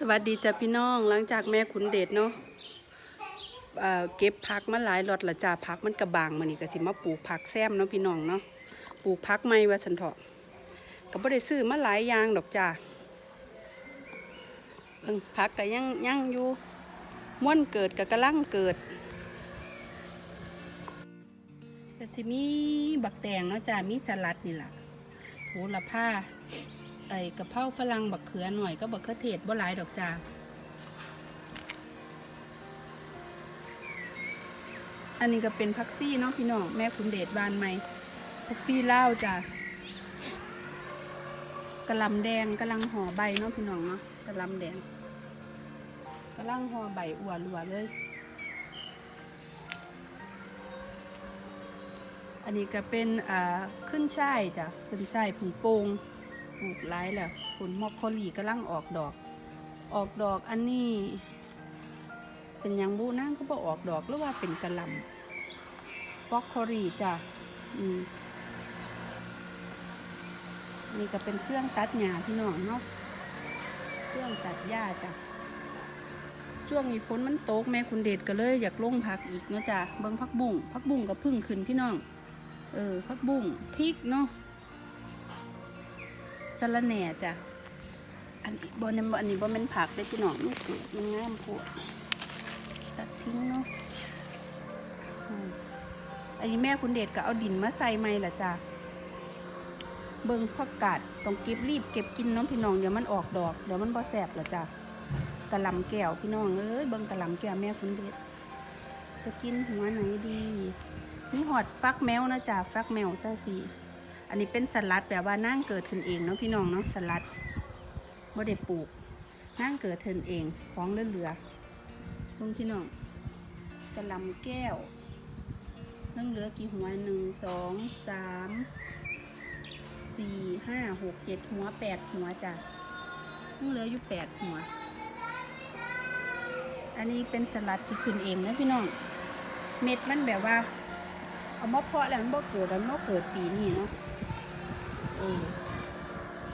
สวัสดีจ้ะพี่น้องหลังจากแม่ขุนเดชเนาะเก็บผักมาหลายรอดละจ้าผักมันกระบางมานี่ก็สิมาปลูกผักแซมเนาะพี่น้องเนาะปลูกผักไม่ว่าสันเถาะก็บ่ได้ซื้อมาหลายยางดอกจ้าเบิ่งผักก็ยังยังอยู่ม่วนเกิดก็กำลังเกิดก็สิมีบักแตงเนาะจ้ามีสลัดนี่แหละโหระพา ไอ้กะเพราฝรั่งบักเขือหน่อยก็บักเขือเทศบ่หลายดอกจ้าอันนี้ก็เป็นพักซี่เนาะพี่น้องแม่คุณเดชบานใหม่พักซี่เล่าจ้ากระลำแดงกำลังห่อใบเนาะพี่น้องเนาะกระลำแดงกำลังห่อใบอวรัวเลย อันนี้ก็เป็นอ่าขึ้นช่ายจ้ะขึ้นช่ายผงโปง ปลูกหลายแล้วผลมอกโคลีกำลังออกดอก ออกดอกอันนี้ เป็นยังบูนั่งก็บอกออกดอกหรือว่าเป็นกระลำปอกโคลีจ้ะอืมนี่ก็เป็นเครื่องตัดหญ้าพี่น้องเนาะเครื่องตัดหญ้าจ้ะช่วงนี้ฝนมันตกแม่คุณเดชก็เลยอยากลงผักอีกเนาะจ้ะเบิ่งผักบุ้งผักบุ้งก็เพึ่งขึ้นพี่น้อง เออผักบุ้งพริกเนาะ สะระแหน่จ้ะ อันนี้บนอันนี้บ่เป็นผักได้พี่น้องมันเกิดมันงามพวกตัดทิ้งเนาะอันนี้แม่คุณเดชก็เอาดินมาใส่ใหม่ละจ้ะ เบิ่งผักกาดต้องเก็บรีบเก็บกินน้องพี่น้องเดี๋ยวมันออกดอกเดี๋ยวมันบ่แสบละจ้ะกะหล่ำแก้วพี่น้องเอ้ยเบิ่งกะหล่ำแก้วแม่คุณเดชจะกินหัวไหนดีนี่หอดฟักแมวนะจ้ะฟักแมวตาสี อันนี้เป็นสลัดแบบว่านั่งเกิดขึ้นเองเนาะพี่น้องเนาะสลัดบ่ได้ปลูกนั่งเกิดขึ้นเองของเหลือๆลงพี่น้องกระลำแก้วนั่งเหลือกี่หัวหนึ่งสองสามสี่ห้าหกเจ็ดหัวแปดหัวจ้ะนั่งเหลืออยู่แปดหัว อันนี้เป็นสลัดที่ขึ้นเองนะพี่น้องเม็ดมันแบบว่าเอามาเพาะแล้วมันบ่เกิดแล้วมันบ่เกิดปีนี้เนาะ เออ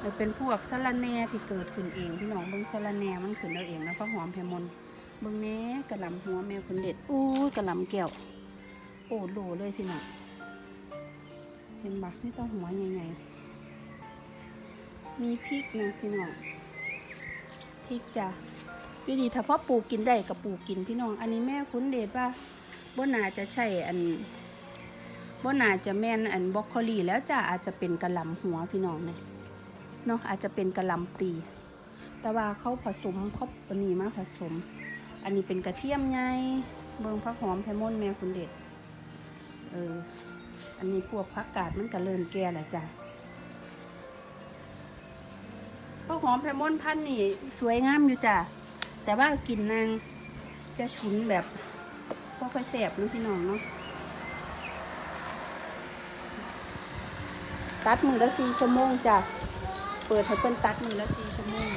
มันเป็นพวกสะรแหน่ที่เกิดขึ้นเองพี่น้องเบิ่งสะรแหน่มันขึ้นเอาเองนะพระหอมแพมนเบิ่งแน่กระหลำหัวแมวคนเด็ดอู้กระหลำแก้วโอ้โหเลยพี่น้องเห็นปะนี่ต้องหัวใหญ่ๆมีพริกนะพี่น้องพริกจ้ะอยู่ดีถ้าพ่อปลูกกินได้กับปลูกกินพี่น้อง อันนี้แม่คุ้นเดชว่าบ่น่าจะใช่อัน บ่น่าจะแม่นอันบรอกโคลีแล้วจ้ะอาจจะเป็นกระลำหัวพี่น้องเนี่ยเนาะอาจจะเป็นกระลำปลี แต่ว่าเขาผสมเขาอันนี้มาผสม อันนี้เป็นกระเทียมไงเบิงผักหอมไทมอนแม่คุณเด็ดเอออันนี้พวกผักกาดมันก็เริ่มแก่แล้วจ้ะผักหอมไทมอนพันนี่สวยงามอยู่จ้ะแต่ว่ากลิ่นนางจะฉุนแบบบ่ค่อยแสบนะพี่น้องเนาะ ตัดมือละสี่ชั่วโมงจ้ะ เปิดให้เพิ่นตัดมือละสี่ชั่วโมง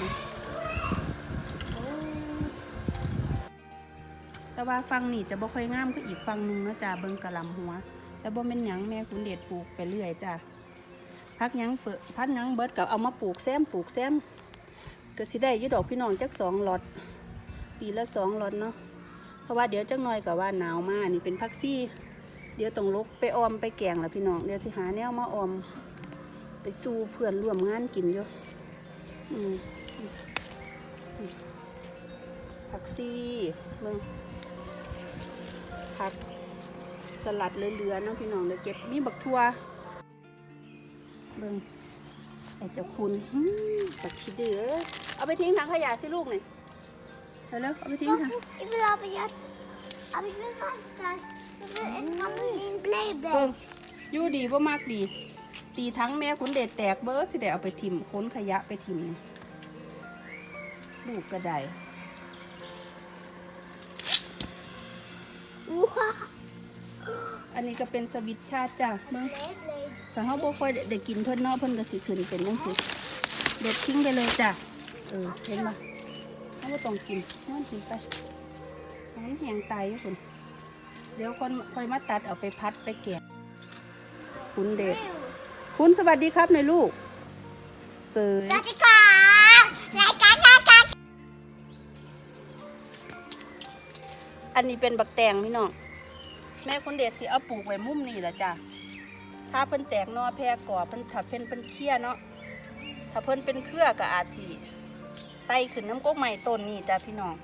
แต่ว่าฟังนี่จะบ่ค่อยงามคืออีกฟังหนึงนะจ้ะเบิ่งกระลำหัว แต่บ่แม่นหยังแม่คุณเดชปลูกไปเรื่อยจ้ะพักยังเปิดพักยังเบิดกับเอามาปลูกแซมปลูกแซมก็สิได้ยี่ดอกพี่น้องจักสองหลอด ปีละสองหลอดเนาะเพราะว่าเดี๋ยวจักหน่อยกับว่าหนาวมากนี่เป็นพักซี่ เดี๋ยวต้องลุกไปออมไปแกงแล้วพี่น้องเดี๋ยวสิหาแนวมาออม ไปสู้เพื่อนร่วมงานกินอยู่อืมผักซี่เบิ่งผักสลัดเหลือๆเนาะพี่น้องเดี๋ยวเก็บมีบักทั่วเบิ่งไอ้เจ้าคุณบักขี้เดือเอาไปทิ้งถังขยะสิลูกหน่อยเร็วๆเอาไปทิ้งถัง Ich will aber jetzt. Aber ich will was sagen. Ich will in Trampolin bleiben. เบิ่งยู่ดีว่ามากดี ตีทั้งแม่คุณเด็ดแตกเบิร์ดสิได้เอาไปทิมค้นขยะไปทิมนี่ลูกกระได Wow. อันนี้ก็เป็นสวิตชาติจ้ะเบิ่ง Bleiben. แต่เขาบ่ค่อยได้กินเพิ่นเนาะเพิ่นก็สิขึ้นเป็นจังซี่เด็ดทิ้งไปเลยจ้ะ เออ เห็นบ่เขาบ่ต้องกินนอนกินไปให้มันแห้งตายอยู่พุ่นเดี๋ยวคนค่อยมาตัดเอาไปพัดไปแกะคุณเด็ด คุณสวัสดีครับในลูกเสยสวัสดีค่ะรายการรายการอันนี้เป็นบักแตงพี่น้องแม่คนเด็ดสิเอาปลูกไว้มุมนี่แหละจ้ะถ้าเพิ่นแตกนอแพรก่อเพิ่นถ้าเพิ่นเป็นเครือเนาะถ้าเพิ่นเป็นเครือก็อาจสิไตขึ้นน้ำก๊กใหม่ต้นนี่จ้ะพี่น้อง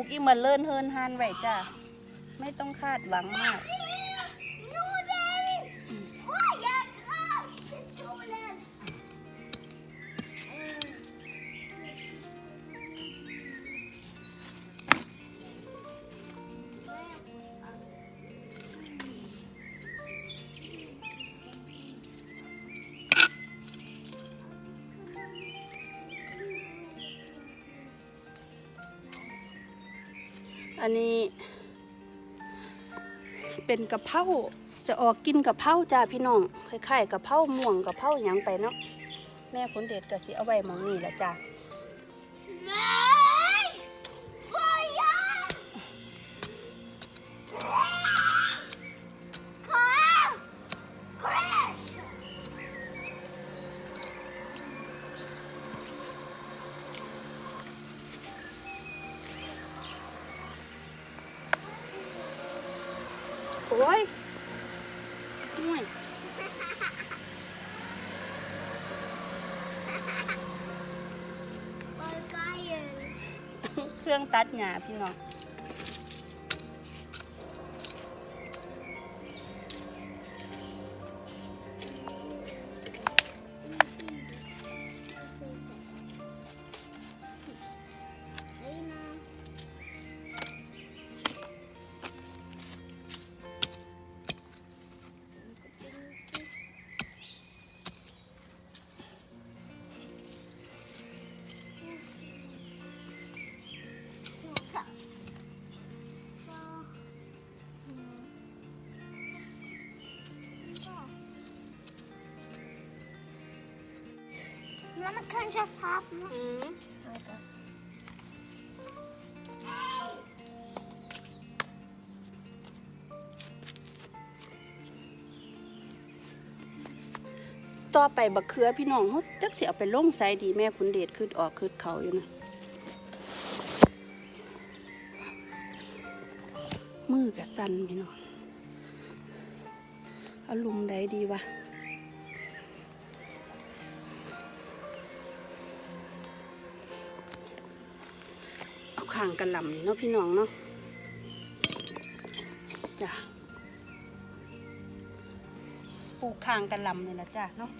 ลูกอีมันเลิ่นเฮินฮานไว้จ้ะ ไม่ต้องคาดหวังมาก อันนี้ เป็นกะเพราจะออกกินกะเพราจ้าพี่น้องคล้ายๆกะเพราม่วงกะเพราหยังไปเนาะแม่คนเด็ดกะสิเอาไว้หมองนี่แหละจ้า โอ้ยห่วย Bulgarien. เครื่องตัดหญ้าพี่น้อง แล้วมัน kan jag sapna. อืมต่อไปบักเขือพี่น้องเขาจักสิเอาไปลงไซดีแม่คุณเดชคืดออกคืดเขาอยู่นะ มือกับสันพี่น้องเอาลุมใดดีวะ ข้างกระลำนี่เนาะพี่น้องเนาะจ้ะปลูกข้างกระลำนี่แหละจ้ะเนาะ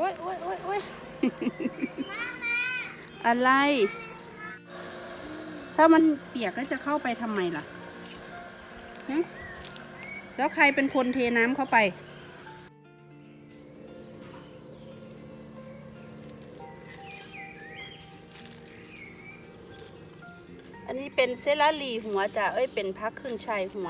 อ้ยโอ้ยโอ้ยโอ้ยอะไร ถ้ามันเปียกก็จะเข้าไปทำไมล่ะฮะแล้วใครเป็นคนเทน้ำเข้าไป อันนี้เป็นเซลาลีหัวจ้ะเอ้ยเป็นพักขึ้นชัยหัว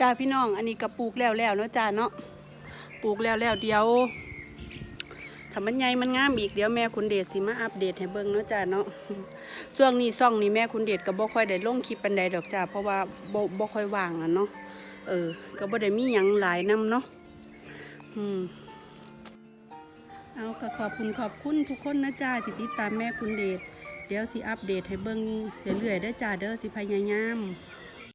จ้าพี่น้อง อันนี้ก็ปลูกแล้วแล้วเนาะจ้าเนาะปลูกแล้วแล้วเดี๋ยวถ้ามันใหญ่มันงามอีกเดี๋ยวแม่คุณเดชสิมาอัปเดตให้เบิ่งเนาะจ้าเนาะช่วงนี้ซ่องนี้แม่คุณเดชก็บ่ค่อยได้ลงคลิปปานใดดอกจ้าเพราะว่าบ่บ่ค่อยว่างอะเนาะเออ ก็บ่ได้มีหยังหลายนํเนาะอืมเอาก็ขอบคุณขอบคุณทุกคนนะจ้าที่ติดตามแม่คุณเดชเดี๋ยวสิอัปเดตให้เบิ่งเรื่อยๆได้อจ้าเด้อสิพยายาม